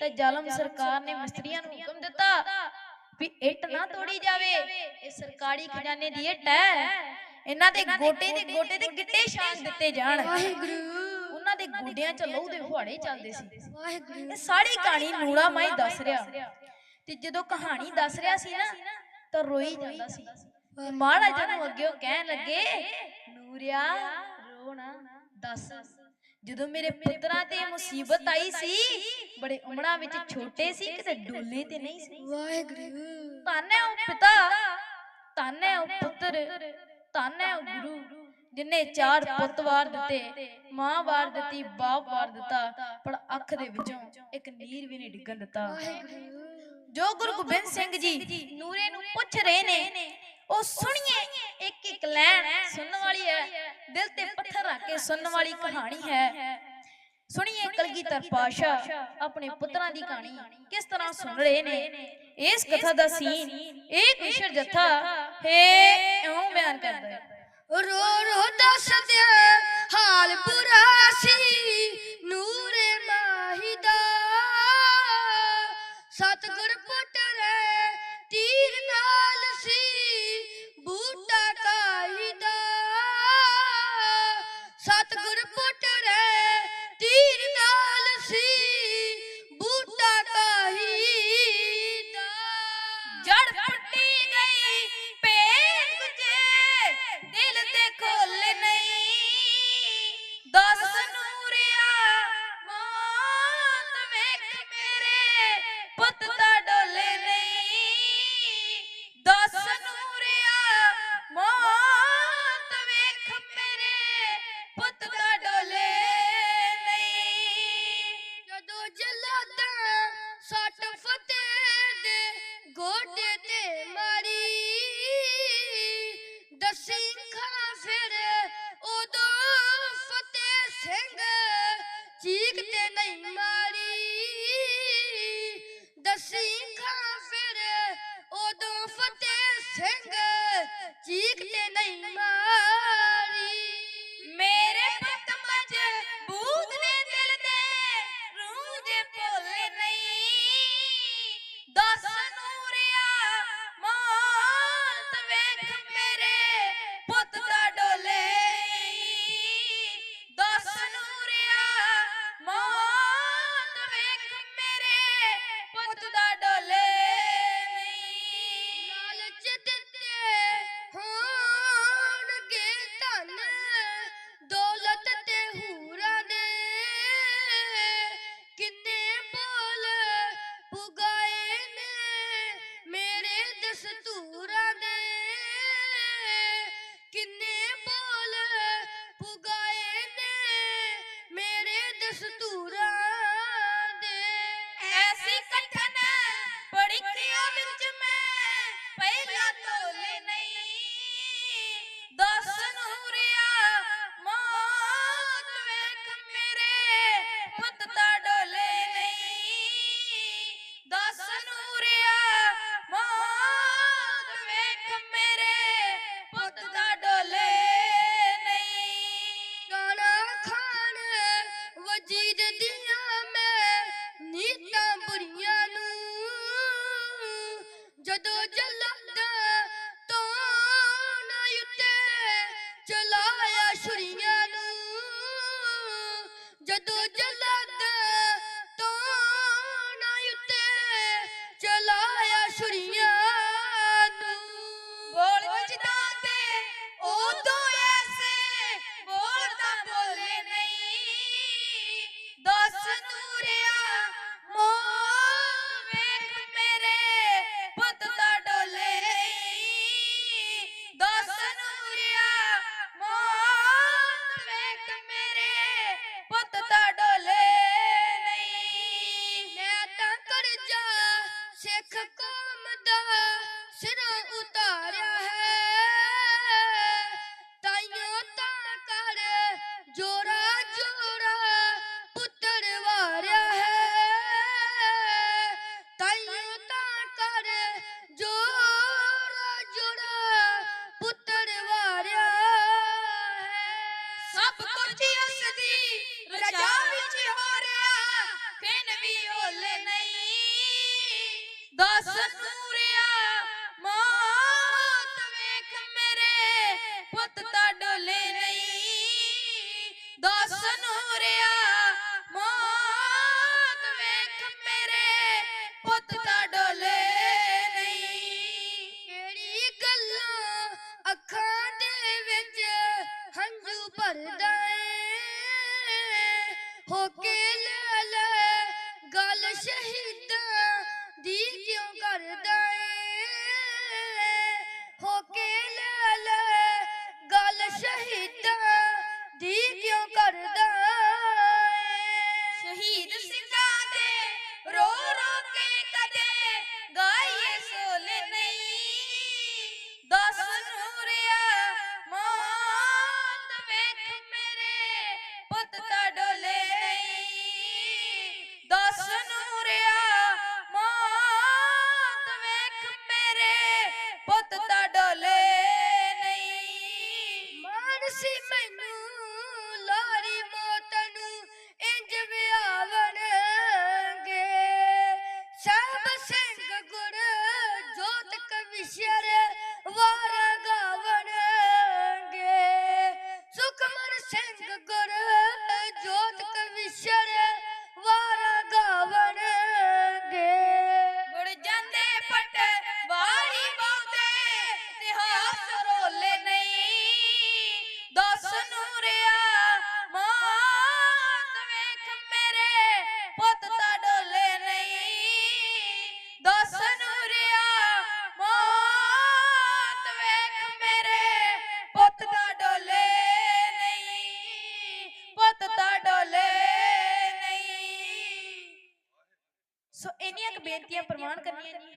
ਤਾਂ ਜ਼ਾਲਮ ਸਰਕਾਰ ਨੇ ਮਿਸਤਰੀਆਂ ਨੂੰ ਹੁਕਮ ਦਿੱਤਾ ਵੀ ਇੱਟ ਨਾ ਤੋੜੀ ਜਾਵੇ। ਇਹ ਸਰਕਾਰੀ ਖਜ਼ਾਨੇ ਦੀ ਇੱਟ ਹੈ। ਇਹਨਾਂ ਦੇ ਗੋਟੇ ਦੇ ਗੋਟੇ ਤੇ ਗਿੱਟੇ ਛਾਂਗ ਦਿੱਤੇ ਜਾਣ। ਵਾਹਿਗੁਰੂ ਉਹਨਾਂ ਦੇ ਗੋਡਿਆਂ 'ਚ ਲਹੂ ਦੇ ਫੁਹਾੜੇ ਚੱਲਦੇ ਸੀ। ਵਾਹਿਗੁਰੂ ਇਹ ਸਾਰੀ ਕਹਾਣੀ ਨੂੜਾ ਮਾਈ ਦੱਸ ਰਿਹਾ। ਤੇ ਜਦੋਂ ਕਹਾਣੀ ਦੱਸ ਰਿਹਾ ਸੀ ਨਾ ਤਾਂ ਰੋਈ ਜਾਂਦਾ ਸੀ। ਮਹਾਰਾਜ ਨੂੰ ਅੱਗੇ ਉਹ ਕਹਿਣ ਲੱਗੇ ਨੂਰਿਆ ਰੋਣਾ ਦੱਸ। ਜਦੋਂ ਮੇਰੇ ਪੁੱਤਰਾਂ ਤੇ ਮੁਸੀਬਤ ਆਈ ਸੀ ਬੜੇ ਉਮਰਾਂ ਵਿੱਚ ਛੋਟੇ ਸੀ ਕਿਤੇ ਡੋਲੇ ਤੇ ਨਹੀਂ ਸੀ। ਵਾਹਿਗੁਰੂ। ਧੰਨ ਹੈ ਉਹ ਪਿਤਾ ਧੰਨ ਹੈ ਉਹ ਪੁੱਤਰ ਧੰਨ ਹੈ ਉਹ ਗੁਰੂ ਜਿਨੇ ਚਾਰ ਪੁੱਤ ਵਾਰ ਦਿੱਤੇ ਮਾਂ ਵਾਰ ਦਿੱਤੀ ਬਾਪ ਵਾਰ ਦਿੱਤਾ ਪਰ ਅੱਖ ਦੇ ਵਿੱਚੋਂ ਇੱਕ ਨੀਰ ਵੀ ਨਹੀਂ ਡਿੱਗਣ ਦਿੱਤਾ। ਜੋ ਗੁਰੂ ਗੋਬਿੰਦ ਸਿੰਘ ਜੀ ਨੂਰੇ ਨੂੰ ਪੁੱਛ ਰਹੇ ਨੇ ਉਹ ਸੁਣੀਏ ਇੱਕ ਇੱਕ ਲੈਣ ਸੁਣਨ ਵਾਲੀ ਹੈ, ਦਿਲ ਤੇ ਪੱਥਰ ਰੱਖ ਕੇ ਸੁਣਨ ਵਾਲੀ ਕਹਾਣੀ ਹੈ। ਸੁਣੀਏ ਕਲਗੀਧਰ ਪਾਸ਼ਾ ਆਪਣੇ ਪੁੱਤਰਾਂ ਦੀ ਕਹਾਣੀ, ਕਿਸ ਤਰ੍ਹਾਂ ਸੁਣ ਰਹੇ ਨੇ? ਇਸ ਕਥਾ ਦਾ ਸੀਨ, ਇਹ ਕਿਸ਼ਰ ਜਥਾ, ਹੈ, ਇਉਂ ਬਿਆਨ ਕਰਦਾ ਹੈ। ਰੋ ਰੋ ਦੱਸਦੇ ਹਾਲ ਬੁਰਾ ਜੜ ਫੁੱਟੀ ਗਈ ਪੇਟ ਗੁਜੇ ਦਿਲ ਤੇ ਖੋਲ ਨਹੀਂ। ਦਸ ਨੂਰਿਆ, ਮੌਤ ਵੇਖ ਮੇਰੇ ਪੁੱਤ ਦਾ ਡੋਲੇ ਨਹੀਂ। ਦਸ ਨੂਰਿਆ, ਮੌਤ ਵੇਖ ਮੇਰੇ ਪੁੱਤ ਦਾ ਡੋਲੇ ਨਹੀਂ। ਜਦੋਂ ਜਲਾਦਾ ਸੱਟ ਗੋਡੇ ਤੇ ਮਾਰੀ। ਦਸੀ ਖਾ ਫਿਰ ਉਦੋਂ ਫਤਿਹ ਸਿੰਘ। ਚੀਕ ਤੇ ਨਹੀਂ ਮਾਰੀ। ਵੇਖ ಪುತ್ತ ਸੋ ਕੁ ਬੇਨਤੀਆਂ ਪ੍ਰਵਾਨ ਕਰਨੀਆਂ ਜੀ?